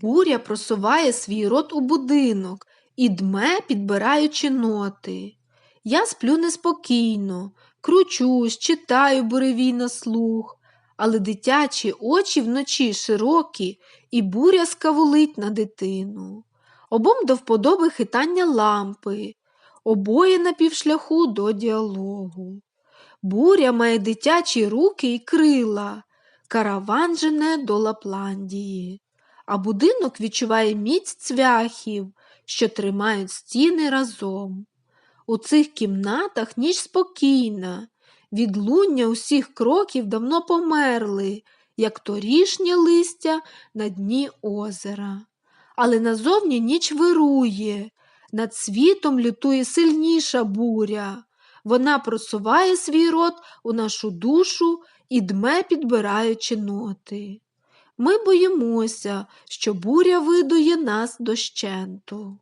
Буря просуває свій рот у будинок і дме, підбираючи ноти. Я сплю неспокійно, кручусь, читаю буревій на слух, але дитячі очі вночі широкі, і буря скавулить на дитину. Обом до вподоби хитання лампи, обоє на півшляху до діалогу. Буря має дитячі руки і крила, караван жене до Лапландії, а будинок відчуває міць цвяхів, що тримають стіни разом. У цих кімнатах ніч спокійна, відлуння усіх кроків давно померли, як торішнє листя на дні озера. Але назовні ніч вирує, над світом лютує сильніша буря. Вона просуває свій рот у нашу душу і дме, підбираючи ноти. Ми боїмося, що буря видує нас дощенту.